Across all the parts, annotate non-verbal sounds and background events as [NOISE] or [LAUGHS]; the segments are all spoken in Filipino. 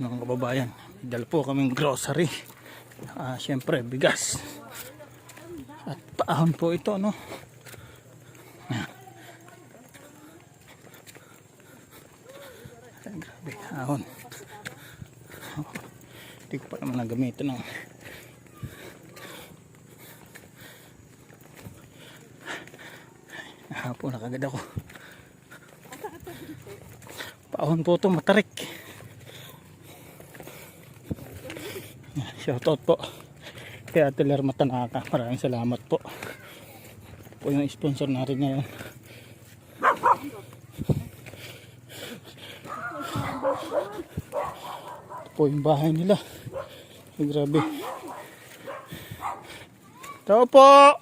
mga kababayan. Dala po kaming grocery. Ah, Siyempre, bigas. At paahon po ito, no? Ayan. Ay, grabe, ahon. Hindi ko pa naman nagamitan ng Hapon na kagad ako. Paahon po ito, matarik. Shoutout po. Kaya Ate Ler Matanaka. Maraming salamat po. Po yung sponsor natin ngayon. Ito po yung bahay nila. Ay, grabe. Tao po!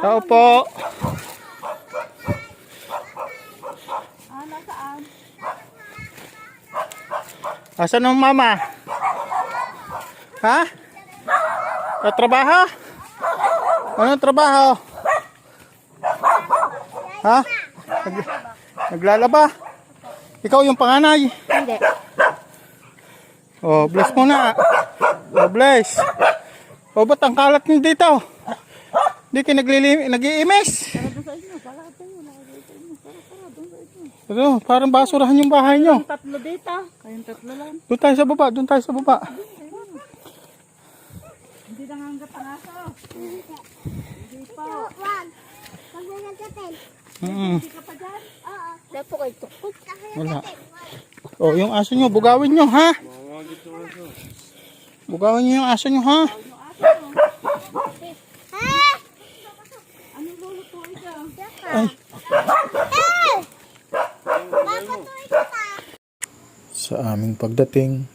Tao po! Asan ang mama? Ha? Sa trabaho? Anong trabaho? Ha? Nag naglalaba? Ikaw yung panganay? Hindi. Oh, bless mo na. Oh, bless. Oh, ba't ang kalat niyo dito? Hindi kayo naglili- nag-iimis? Ano, parang basurahan yung bahay nyo. Tatlo dito. Kayong tatlo lang. Doon tayo sa baba, doon tayo sa baba. Hindi nangangat ang aso. Wag. Wag na nagkatin. Mm, Hindi ka pa dyan. Oo. Dapo kayo tukot. wala. Oh, yung aso nyo, bugawin nyo, ha? Bugawin nyo yung aso nyo, ha? Ha? Ano lulutuin ka? Ay. Eh! Sa aming pagdating,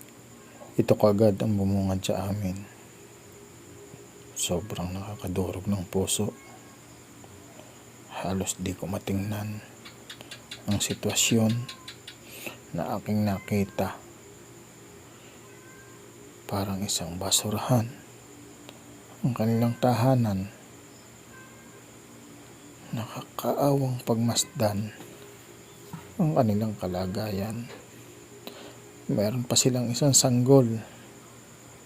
ito kagad ang bumungad sa amin. Sobrang nakakadurog ng puso. Halos di ko matingnan ang sitwasyon na aking nakita. Parang isang basurahan ang kanilang tahanan. Nakakaawang pagmasdan ang kanilang kalagayan. Meron pa silang isang sanggol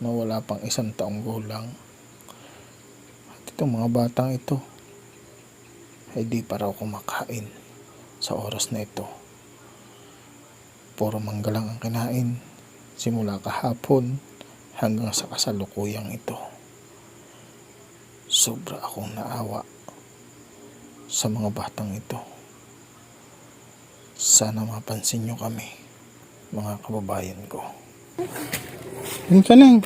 na wala pang isang taong gulang. At itong mga batang ito ay di pa raw kumakain sa oras na ito. Puro manggalang ang kinain simula kahapon hanggang sa kasalukuyang ito. Sobra akong naawa sa mga batang ito. Sana mapansin nyo kami, mga kababayan ko. Yun ka na.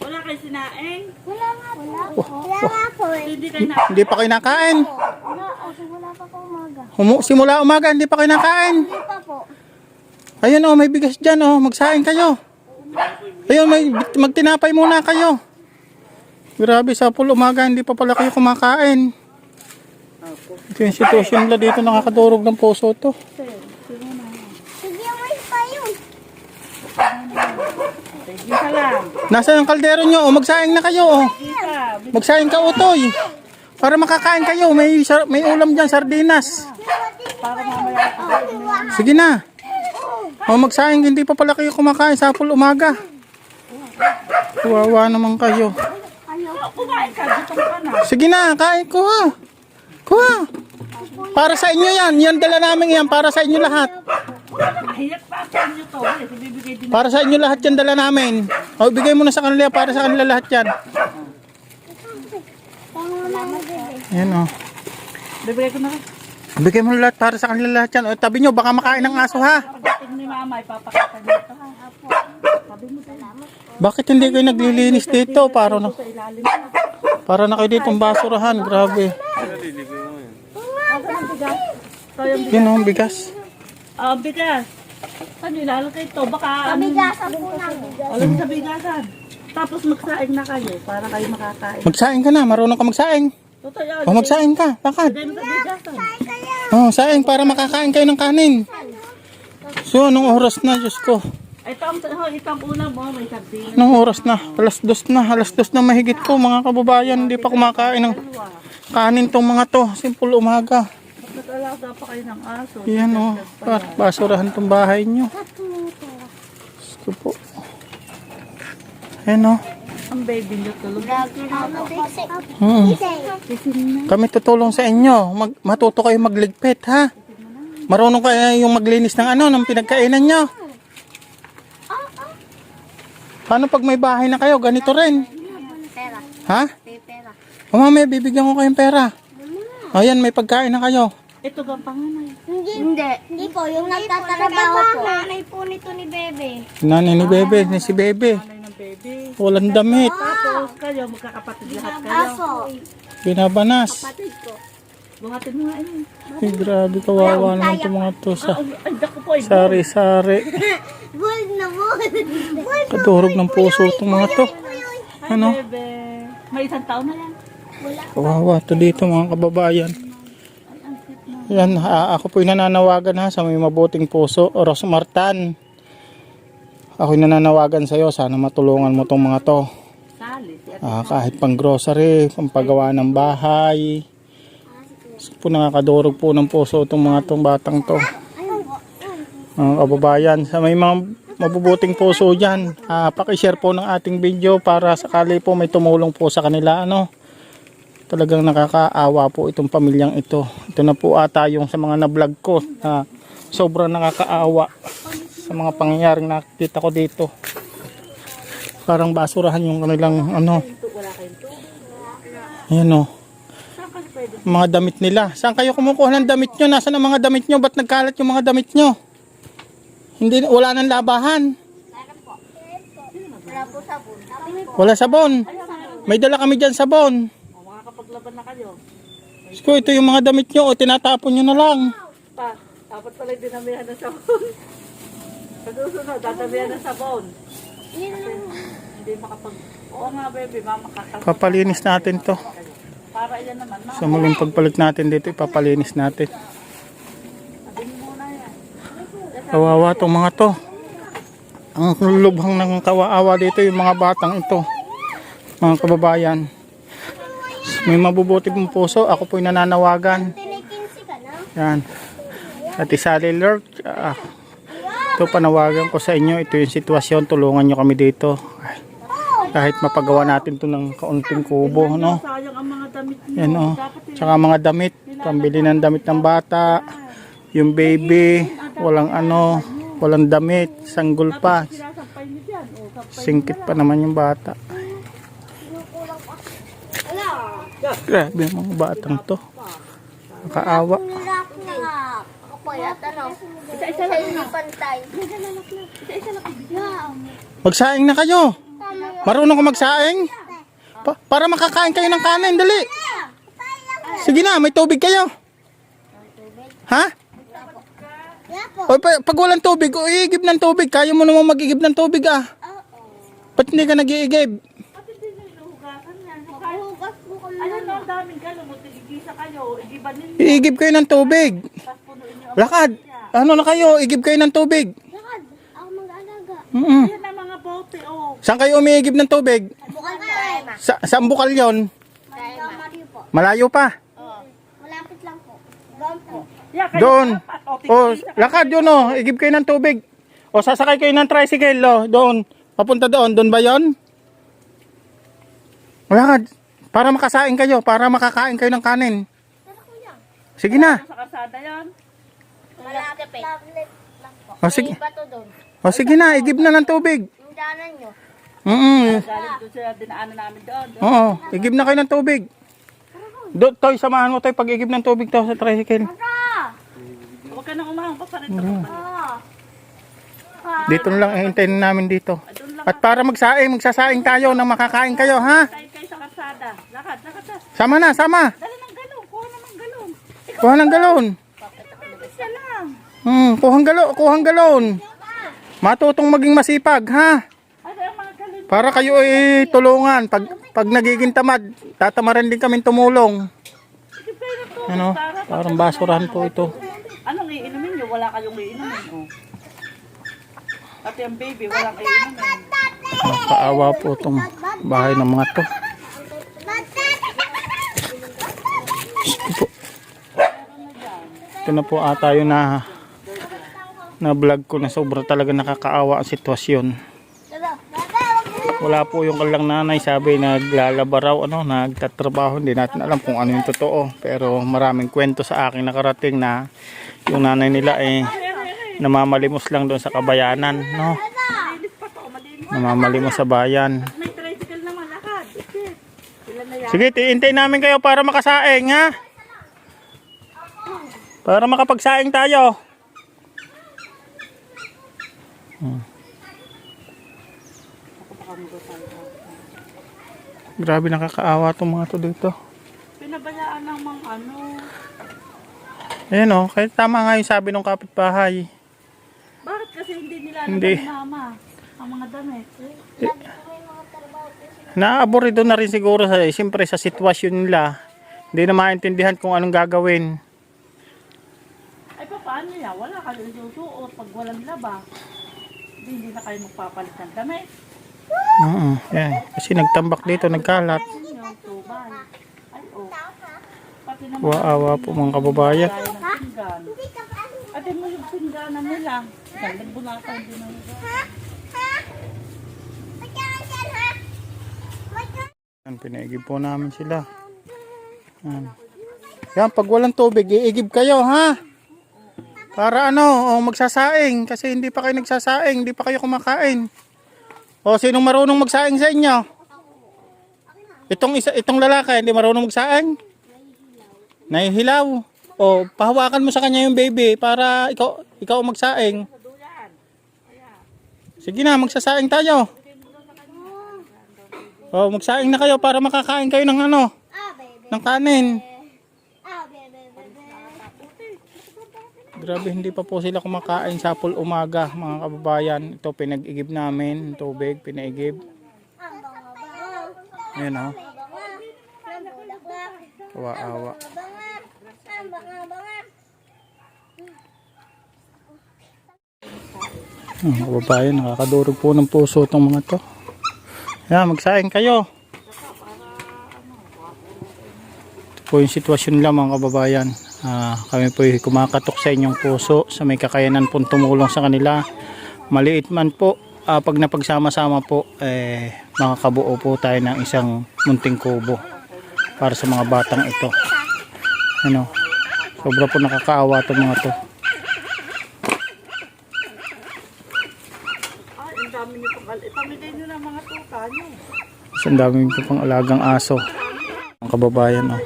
Wala kayo sinaing? Wala nga po. Wala nga po. Hindi kayo na... Hindi pa kayo nakain. Wala. Kasi wala pa po umaga. Humu- simula umaga, hindi pa kayo nakain. Hindi pa po. Ayun oh, may bigas dyan oh, magsaing kayo. Ayun, may magtinapay muna kayo. Grabe, sa pool umaga, hindi pa pala kayo kumakain. Ito yung sitwasyon nila dito, nakakadurog ng puso to. Sige, may pa yun. Ka lang. Nasaan ang kaldero nyo? Oh, magsaing na kayo oh. Sige ka. Magsaing ka utoy. Para makakain kayo, may, may ulam dyan, sardinas. Sige na. O magsaing, hindi pa pala kayo kumakain sa pool umaga. Kawawa naman kayo. Sige na, kain ko ha. Kuha. Para sa inyo yan. Yan dala namin yan. Para sa inyo lahat. Hiyak pa sa inyo to. Eh, din. Para sa inyo lahat yan dala namin. O, bigay mo na sa kanila. Para sa kanila lahat yan. Yan o. Bibigay ko na rin. Bigay mo lahat para sa kanila lahat yan. O, tabi nyo, baka makain ng aso ha. Pagdating ni mama, ipapakita niyo ito. ha? Sabi mo salamat. Bakit hindi kayo naglilinis dito? Para na, para na kayo dito ang basurahan. Grabe. Yan o, bigas. Ah, bigas. Ano ilalagay ito? Baka ano, Bigasan po namin. alam sa bigasan. Tapos magsaing na kayo para kayo makakain. Magsaing ka na. Marunong ka magsaing. Totoo yan. O, magsaing ka. Bakit? Dahil sa bigasan. O, saing para makakain kayo ng kanin. So, anong oras na? Diyos ko. Ito ang, oh, ito ang una mo. May sardinas. Anong oras na? Alas dos na. Alas dos na mahigit ko mga kababayan. Hindi pa kumakain ng kanin tong mga to. Simple umaga. Bakit Mag-alaga pa kayo ng aso. Yan o, pa basurahan tong bahay nyo. Ko po. Ayan o. Ang baby niyo tulog. Hmm. Kami tutulong sa inyo. Mag, matuto kayo magligpit, ha? Marunong kayo yung maglinis ng ano, ng pinagkainan nyo. Paano pag may bahay na kayo? Ganito rin. Pera. Ha? Pera. O mamaya, bibigyan ko kayong pera. Ayan, may pagkain na kayo. Ito gang panganay. Hindi. Hindi. Hindi po, yung nagtatrabaho po. Nanay po nito ni Bebe. Nanay ni Bebe, ni si Bebe. Nanay ng baby. Walang damit. Tapos kayo, magkakapatid lahat kayo. Apo. Binabanas. Patid ko. Buhatin mo nga yun. Ay, grabe, kawawa naman itong mga to sa ay, dako po. Ay, sari-sari. [LAUGHS] Bull na bull. Bull Katurog ng puso itong mga to. Ano? bebe. May isang taon na yan. Kawawa to dito mga kababayan. Yan, ah, ako po'y nananawagan ha sa may mabuting puso. Ros Martan. Ako'y nananawagan sa'yo. Sana matulungan mo tong mga to. Ah, kahit pang grocery, pang paggawa ng bahay. Po nakakadurog po ng puso itong mga tong batang to. Mga kababayan, sa may mga mabubuting puso dyan, ah, pakishare po ng ating video para sakali po may tumulong po sa kanila. Ano? Talagang nakakaawa po itong pamilyang ito. Ito na po ata yung sa mga na-vlog ko na sobrang nakakaawa sa mga pangyayaring nakikita ko dito. Parang basurahan yung kanilang ano. Ayan o. Pwede? Mga damit nila. Saan kayo kumukuha ng damit nyo? Nasaan ang mga damit nyo? Ba't nagkalat yung mga damit nyo? Hindi, wala nang labahan. Wala sabon. May dala kami dyan sabon. Makakapaglaban na kayo. Sko, ito yung mga damit nyo. O, tinatapon nyo na lang. Pa, dapat pala yung dinamihan ng sabon. [LAUGHS] Sa susunod, dadamihan ng sabon. Hindi makapag... Oo nga, baby, mama, kakal. Papalinis natin to. Para yan naman, ma. Sa muling pagbalik natin dito, ipapalinis natin. Kawawa tong mga to. Ang lubhang ng kawaawa dito yung mga batang ito. Mga kababayan. May mabubuti pong puso. Ako po'y nananawagan. Yan. At isali lurk. Ah, ito panawagan ko sa inyo. Ito yung sitwasyon. Tulungan nyo kami dito. Ay, kahit mapagawa natin to ng kaunting kubo. No? Sayang ang mga damit niyo. Yan o. Dapat yun. Tsaka mga damit. Pambili ng damit ng bata. Yung baby. Walang ano. Walang damit. Sanggol pa. Singkit pa naman yung bata. Grabe ang mga batang to. Nakaawa. Hirap na. Ako yata no. Isa-isa lang pantay. Magsaing na kayo. Marunong ka magsaing? Pa- para makakain kayo ng kanin. Dali. Sige na, may tubig kayo. Ha? O, pa- pag walang tubig, o iigib ng tubig. Kaya mo naman mag-igib ng tubig ah. Ba't hindi ka nag-iigib? Hugas po kami. Ano na ang daming galong. Magtigigisa kayo. Igiban ninyo. Iigib kayo ng tubig. Tapos punuin niyo. Lakad. Ano na kayo? Igib kayo ng tubig. Lakad. Ako mag-alaga. Mm-mm. Yan ang mga bote. O. Saan kayo umiigib ng tubig? Bukal tayo. Sa, saan bukal yon? Po. Malayo pa. Malapit lang po. Doon po. Yeah, kayo Doon. dapat. O, lakad yun o. Igib kayo ng tubig. O, sasakay kayo ng tricycle o. Doon. Papunta doon. Doon ba yon? Lakad. Para makasain kayo. Para makakain kayo ng kanin. Sige na. Sa kasada yan. Malapit. Tablet lang po. O, sige. O, sige na. Igib na ng tubig. Yung daanan nyo. Mm Galing doon sa dinaanan namin doon. Oo. Igib na kayo ng tubig. Do, toy, samahan mo toy pag igib ng tubig to sa tricycle. Huwag ka nang umahang pa pa rin. Ah. Dito na lang ihintayin namin dito. At para magsaing, magsasaing tayo nang makakain kayo, ha? Kayo sa kasada. Lakad, lakad na. Sama na, sama. Dala ng galong. Kuha na ng galong. Kuha ng galon. Isa lang. Hmm, kuhang galon, kuhang galon. Matutong maging masipag, ha? Ano mga galon? Para kayo ay tulungan. Pag, pag nagiging tamad, tatamaran din kami tumulong. Sige, pero to. Ano? Parang basurahan po ito. Anong iinumin nyo? Wala kayong iinumin. Oh. Pati ang baby, walang iinumin. Nakakaawa po itong bahay ng mga to. Ito na po ata yung na na vlog ko na sobra talaga nakakaawa ang sitwasyon. Wala po yung kalang nanay sabi naglalaba raw ano, nagtatrabaho. Hindi natin alam kung ano yung totoo. Pero maraming kwento sa akin nakarating na yung nanay nila eh namamalimos lang doon sa kabayanan, no? Namamalimos sa bayan. Sige. Tiintay namin kayo para makasaing, ha? Para makapagsaing tayo. Hmm. Grabe nakakaawa tong mga to dito. Pinabayaan ng mga ano. Ayan o, kahit tama nga yung sabi ng kapitbahay. Bakit kasi hindi nila Hindi. mama ang mga damit? Naaborido na rin siguro sa, eh, siyempre sa sitwasyon nila. Hindi na maintindihan kung anong gagawin. Ay, pa, paano yan? Wala ka rin susuot pag walang laba. Hindi, hindi na kayo magpapalit ng damit. Oo, yan. Kasi nagtambak dito, nagkalat. Oh. Waawa po mga kababayan. Ate mo yung pingganan nila. Galing bunata hindi na nila. Yan, pinaigib po namin sila. Yan. Yan, pag walang tubig, iigib kayo, ha? Para ano, magsasaing. Kasi hindi pa kayo nagsasaing, hindi pa kayo kumakain. O, sinong marunong magsaing sa inyo? Itong, isa, itong lalaki, hindi marunong magsaing? Nahihilaw. O, pahawakan mo sa kanya yung baby para ikaw, ikaw magsaing. Sige na, magsasaing tayo. O, magsaing na kayo para makakain kayo ng ano, ng kanin. Grabe, hindi pa po sila kumakain sa full umaga, mga kababayan. Ito, pinag-igib namin, tubig, pinaigib. Ayan o, Ang bulaklak. kawaawa. Mga kababayan, nakakadurog po ng puso itong mga to. Ayan, magsaing kayo. Ito po yung sitwasyon nila mga kababayan. Ah, kami po yung kumakatok sa inyong puso sa may kakayanan pong tumulong sa kanila. Maliit man po, ah, pag napagsama-sama po, eh, makakabuo po tayo ng isang munting kubo para sa mga batang ito. Ano, sobra po nakakaawa itong mga to. Ay, Ipamigay niyo ng mga tuka niyo. Mas ang dami ko pang alagang aso. Ang kababayan, oh.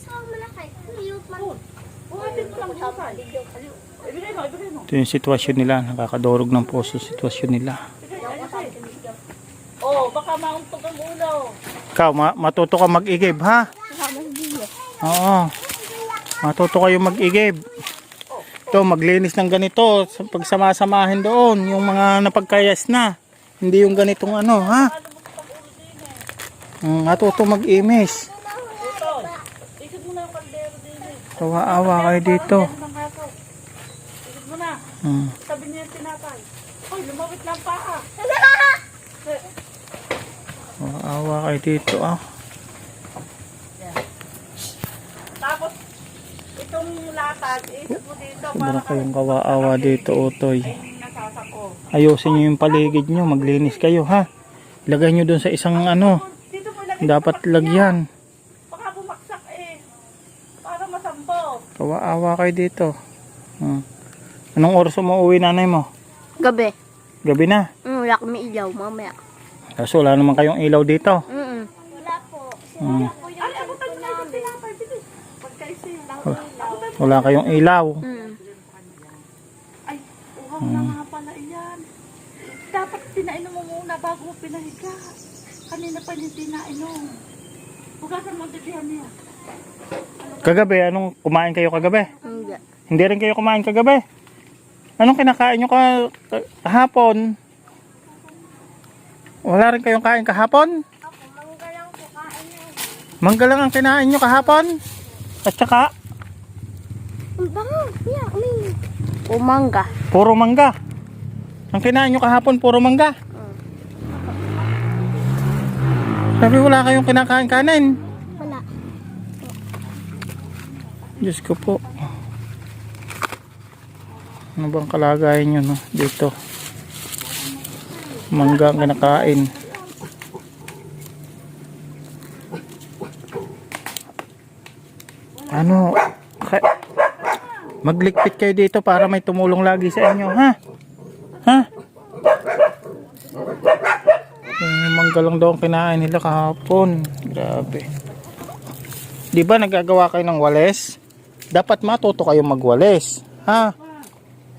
So, malaki. Cute man. Buhatin mo lang husay. Ibigay mo, ibigay mo. Ito yung sitwasyon nila. Nakakadurog ng puso sitwasyon nila. Oh, baka mauntog ang ulo. Ikaw, ma- matuto ka mag-igib, ha? Oo. Matuto kayo mag-igib. Ito, maglinis ng ganito. sa- Pagsamasamahin doon, yung mga napagkayas na. Hindi yung ganitong ano, ha? Mm, matuto mag-imis. Din eh. Kawa-awa kayo dito. Mo na. Mm. Sabi niya yung tinapay. Hoy, lumawit lang paa. Kawa-awa kayo dito, ah. Tapos, itong latag, isip mo dito para kayong kawa-awa dito, Utoy. ayusin nyo yung paligid nyo, maglinis kayo ha. Ilagay nyo dun sa isang ano, Dito mo lagay dapat lagyan. Baka bumaksak eh. Para masampo. Kawa-awa kayo dito. Hmm. Anong oras umuwi nanay mo? Gabi. Gabi na. Mm, wala kami ilaw mamaya. Kaso wala naman kayong ilaw dito. Mm Wala po. Ilaw. Wala kayong ilaw. Mm. Ay, uhaw na nga pala iyan. Dapat pinainom mo muna bago mo pinahiga. Kanina pa hindi pinainom. Hugasan mo titihan niya. Kagabi, anong kumain kayo kagabi? Hindi. Hindi rin kayo kumain kagabi. Anong kinakain nyo ka ka- kahapon? Wala rin kayong kain kahapon? Ako, mangga lang po kain na. Mangga lang ang kinain nyo kahapon? At saka, Ang bango. Yeah, umin. Umangga. Puro mangga. Ang kinain nyo kahapon, puro mangga. Sabi wala kayong kinakain kanin. Wala. Diyos ko po. Ano bang kalagayan nyo no? dito? Mangga ang kinakain. Ano? Maglikpit kayo dito para may tumulong lagi sa inyo, ha? Ha? Yung mangga lang daw ang kinain nila kahapon. Grabe. Di ba nagagawa kayo ng wales? Dapat matuto kayo magwales. Ha?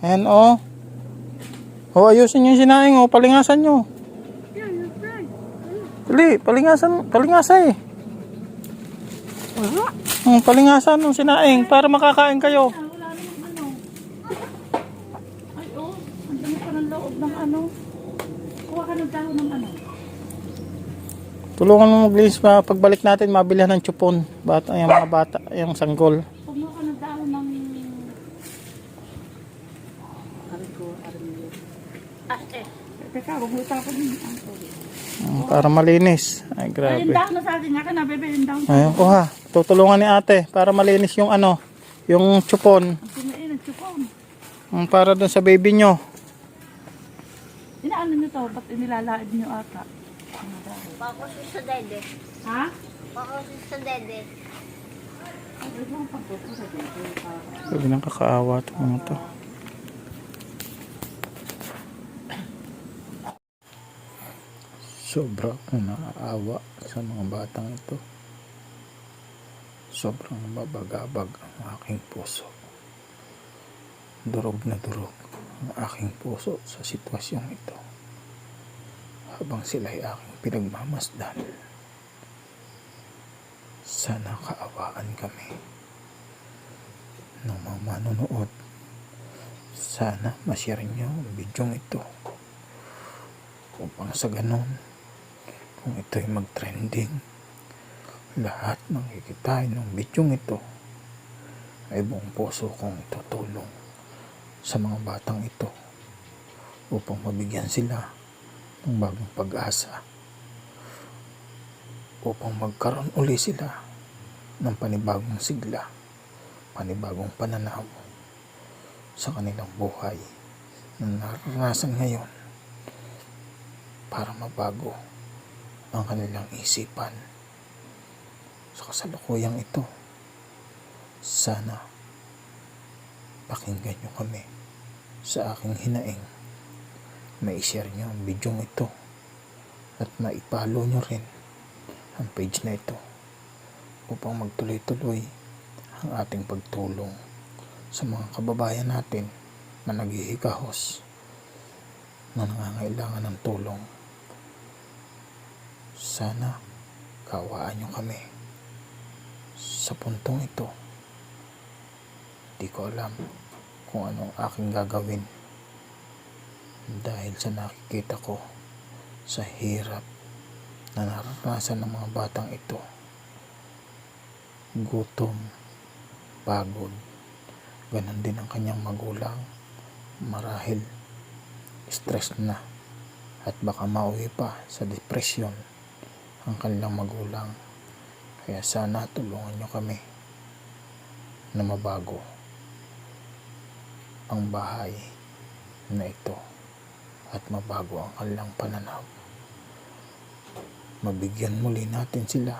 Ayan o. O ayusin yung sinaing o. Palingasan nyo. Dali, palingasan, palingasa eh. Hmm, palingasan ng sinaing para makakain kayo. Ay, oh. Ang dami pa ng ng ano. Kuha ka ng dahon ng ano. Tulungan mo maglinis pa pagbalik natin mabilihan ng chupon. Bata, yung mga bata, yung sanggol. Kumuha ka ng dahon ng... Aray ko, aray mo. Ah, eh. Teka, yun. Ah, sorry. Hmm, para malinis. Ay, grabe. dahon na sa akin ka na, bebe, dahon. Ayun ko ha. Tutulungan ni ate para malinis yung ano, yung chupon. Ang pinain, ang tsukon. Hmm, para dun sa baby nyo. Inaano nyo to? Ba't inilalaid nyo ata? Pakusin sa dede. Ha? Pakusin sa dede. Sabi ng kakaawa ito mga to. Sobra akong naaawa sa mga batang ito. Sobrang mabagabag ang aking puso. Durog na durog ang aking puso sa sitwasyong ito. Habang sila'y aking pinagmamasdan. Sana kaawaan kami ng mga manonood. Sana ma-share nyo ang video ito upang sa ganon kung ito'y mag-trending lahat ng kikitain ng video ito ay buong puso kong tutulong sa mga batang ito upang mabigyan sila ng bagong pag-asa upang magkaroon uli sila ng panibagong sigla panibagong pananaw sa kanilang buhay na naranasan ngayon para mabago ang kanilang isipan sa kasalukuyang ito. Sana pakinggan nyo kami sa aking hinaing. Mai-share nyo ang video ito at maipalo nyo rin ang page na ito upang magtuloy-tuloy ang ating pagtulong sa mga kababayan natin na naghihikahos na nangangailangan ng tulong. Sana kawaan nyo kami sa puntong ito. Di ko alam kung anong aking gagawin dahil sa nakikita ko sa hirap na naranasan ng mga batang ito. Gutom, pagod, ganon din ang kanyang magulang. Marahil, stress na at baka mauwi pa sa depresyon ang kanilang magulang. Kaya sana tulungan nyo kami na mabago ang bahay na ito at mabago ang kanilang pananaw. Mabigyan muli natin sila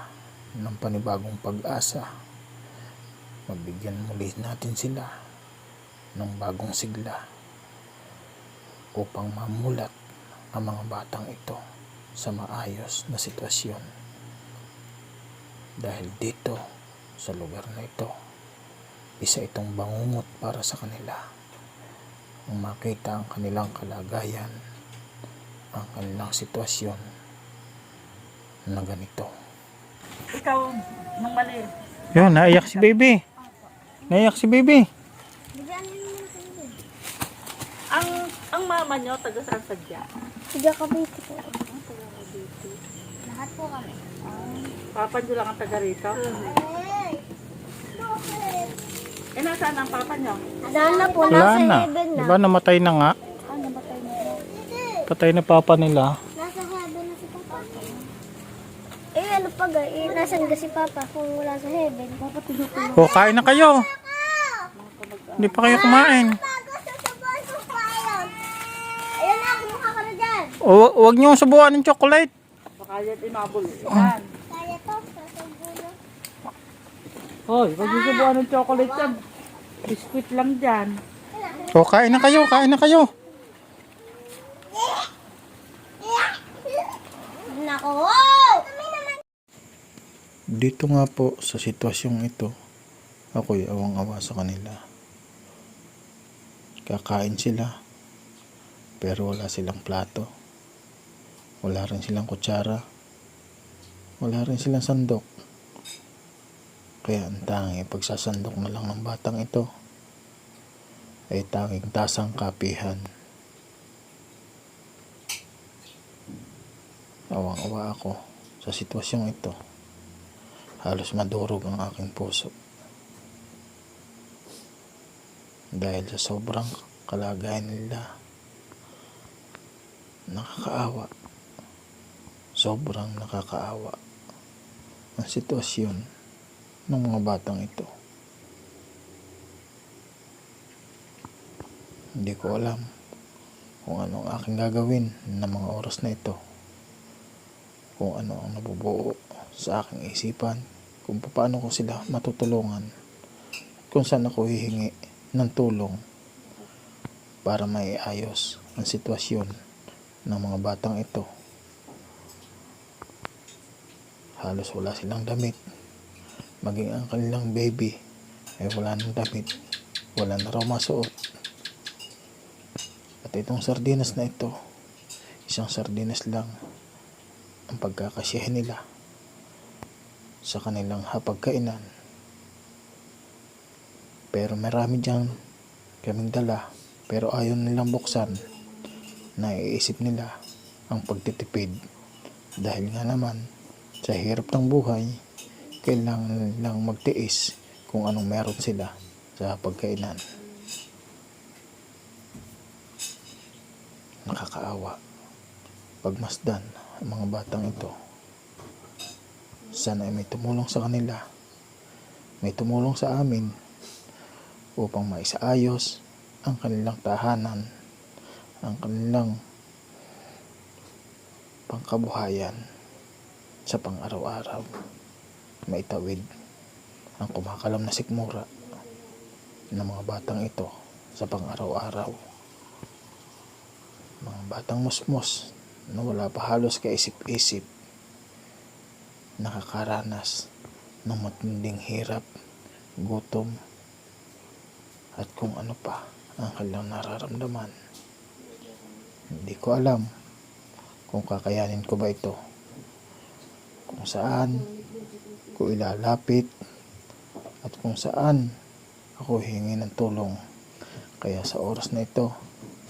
ng panibagong pag-asa. Mabigyan muli natin sila ng bagong sigla upang mamulat ang mga batang ito sa maayos na sitwasyon. Dahil dito, sa lugar na ito, isa itong bangungot para sa kanila. Ang makita ang kanilang kalagayan, ang kanilang sitwasyon na ganito. Ikaw, nang mali. Yun, naiyak si baby. Naiyak si baby. Ang ang mama nyo, taga saan sadya? Tiga Cavite po. Lahat po kami. Papan nyo lang ang taga rito? Eh, nasaan ang papan nyo? Saan na po? Wala Nasa na. heaven na. Diba namatay na nga? Ah, namatay na po. Patay na papa nila. Nasa heaven na si Papa. Eh, ano pa ga? Eh, nasan ga si Papa kung wala sa heaven? Papa, tinutulog. O, oh, kain na kayo. Hindi pa kayo kumain. Bago sa. Ayun na, kumuha ka na dyan. Oh, o, wag nyo subuan ng chocolate. Baka yan imabol. Yan. Kaya to, sasubulo. Hoy, wag niyo subukan ng chocolate yan. Biskuit lang dyan. O, kain na kayo, kain na kayo. Nako! Dito nga po sa sitwasyong ito, ako'y awang-awa sa kanila. Kakain sila, pero wala silang plato. Wala rin silang kutsara. Wala rin silang sandok. Kaya ang tanging pagsasandok na lang ng batang ito ay tanging tasang kapihan. Awang-awa ako sa sitwasyong ito halos madurog ang aking puso. Dahil sa sobrang kalagayan nila, nakakaawa. Sobrang nakakaawa ang sitwasyon ng mga batang ito. Hindi ko alam kung ano ang aking gagawin ng mga oras na ito. Kung ano ang nabubuo sa aking isipan kung paano ko sila matutulungan kung saan ako hihingi ng tulong para maiayos ang sitwasyon ng mga batang ito. Halos wala silang damit. Maging ang kanilang baby ay wala ng damit. Wala na raw masuot. At itong sardinas na ito, isang sardinas lang ang pagkakasyahin nila sa kanilang hapagkainan. Pero marami dyan kaming dala pero ayaw nilang buksan. Naiisip nila ang pagtitipid dahil nga naman sa hirap ng buhay kailangan nilang magtiis kung anong meron sila sa hapagkainan. Nakakaawa. Pagmasdan ang mga batang ito. Sana ay may tumulong sa kanila. May tumulong sa amin upang maisaayos ang kanilang tahanan, ang kanilang pangkabuhayan sa pang-araw-araw. Maitawid ang kumakalam na sikmura ng mga batang ito sa pang-araw-araw. Mga batang musmos na wala pa halos kaisip-isip nakakaranas ng matinding hirap, gutom, at kung ano pa ang kanilang nararamdaman. Hindi ko alam kung kakayanin ko ba ito. Kung saan ko ilalapit at kung saan ako hingi ng tulong. Kaya sa oras na ito,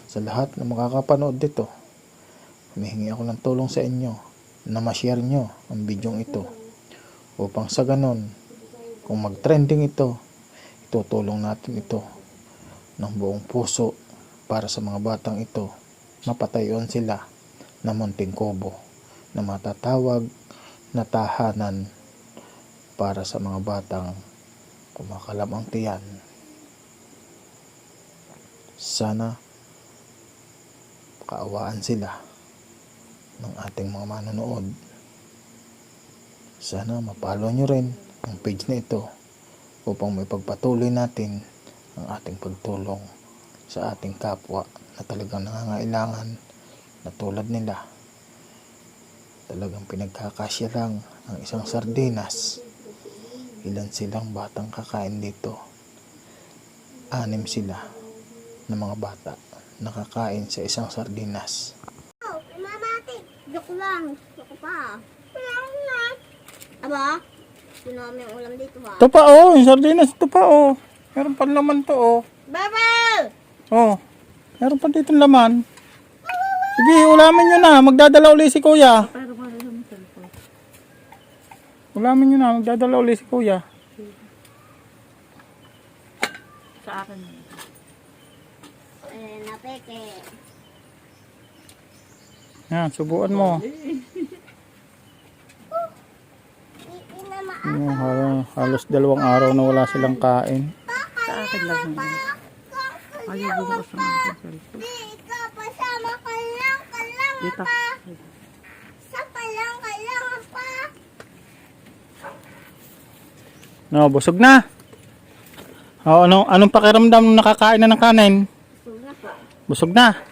sa lahat na makakapanood dito, humihingi ako ng tulong sa inyo na ma-share nyo ang bidyong ito upang sa ganon kung mag-trending ito itutulong natin ito ng buong puso para sa mga batang ito mapatayon sila na munting kubo na matatawag na tahanan para sa mga batang kumakalam ang tiyan sana kaawaan sila ng ating mga manonood. Sana mapalo nyo rin ang page na ito upang may pagpatuloy natin ang ating pagtulong sa ating kapwa na talagang nangangailangan na tulad nila. Talagang pinagkakasya lang ang isang sardinas. Ilan silang batang kakain dito? Anim sila na mga bata nakakain sa isang sardinas. Oh, mamati. Joke lang. Joke pa. Aba, yun namin ang ulam dito ba? Ito pa oh, yung sardinas ito pa oh. Meron pa laman to oh. Bebel! Oh, meron pa dito laman. Sige, ulamin nyo na. Magdadala uli si kuya. Pero para sa mga cellphone. Ulamin nyo na. Magdadala uli si kuya. Sa akin. Eh, napeke. Yan, subuan mo. Yung halos, halos dalawang araw na wala silang kain. Sa akin lang. Ayaw din ako sa mga cellphone. Di ka pasama ka lang, ka lang Dito. Sa palang kailangan pa. No, busog na. O, ano, anong pakiramdam nung nakakain na ng kanin? Busog na.